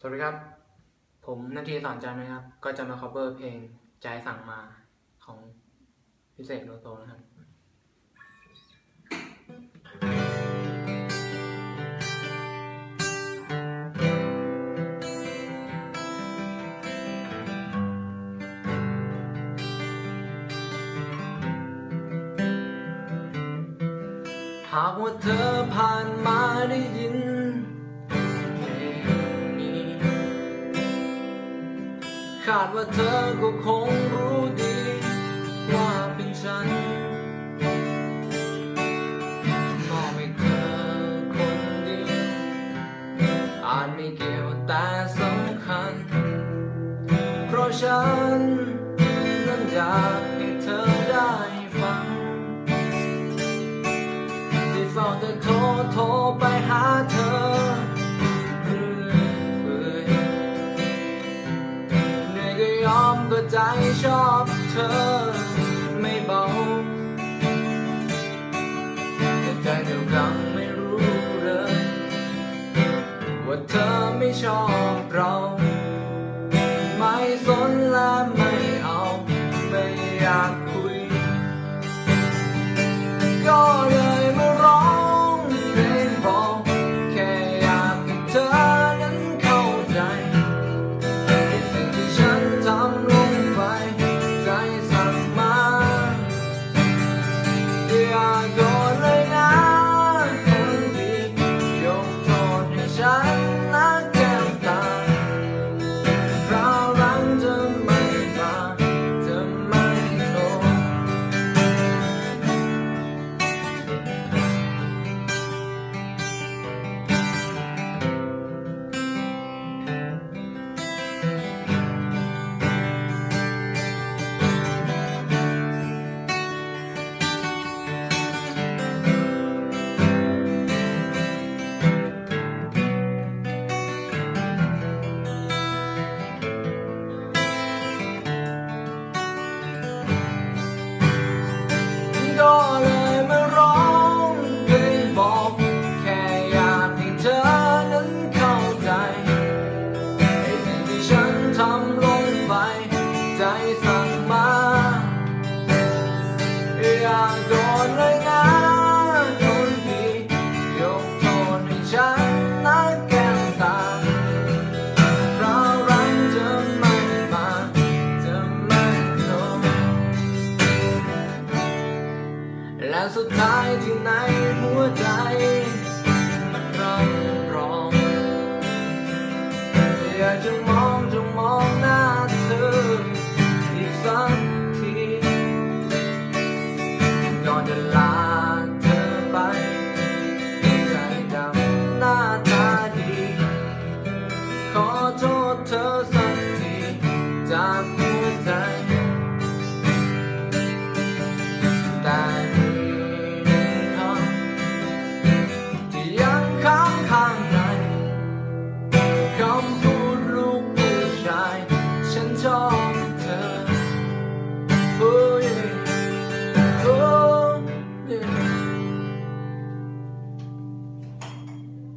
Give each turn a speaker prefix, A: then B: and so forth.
A: สวัสดีครับ ผมนาทีสอนใจนะครับ ก็จะมา cover เพลงใจสั่งมาของพิเศษโลโตนะครับหากว่าเธอผ่านมา คาดว่าเธอก็คงรู้ดี ว่าเป็นฉันมอบให้เธอคนเดียวอาจไม่เกี่ยวแต่สำคัญ เพราะฉันนั้นอยากให้เธอได้ฟัง ที่เฝ้าแต่โทรโทรไปหาเธอ ยอมก็ใจชอบเธอไม่เบา แต่ใจเดียวกันไม่รู้เลย ว่าเธอไม่ชอบ สุดท้ายที่ในหัวใจ มันรับรองอยากจะมองจะมองหน้าเธออีกสักทีก่อนจะลาเธอไปใจดำหน้าตาดี ขอโทษเธอสักทีจากหัวใจ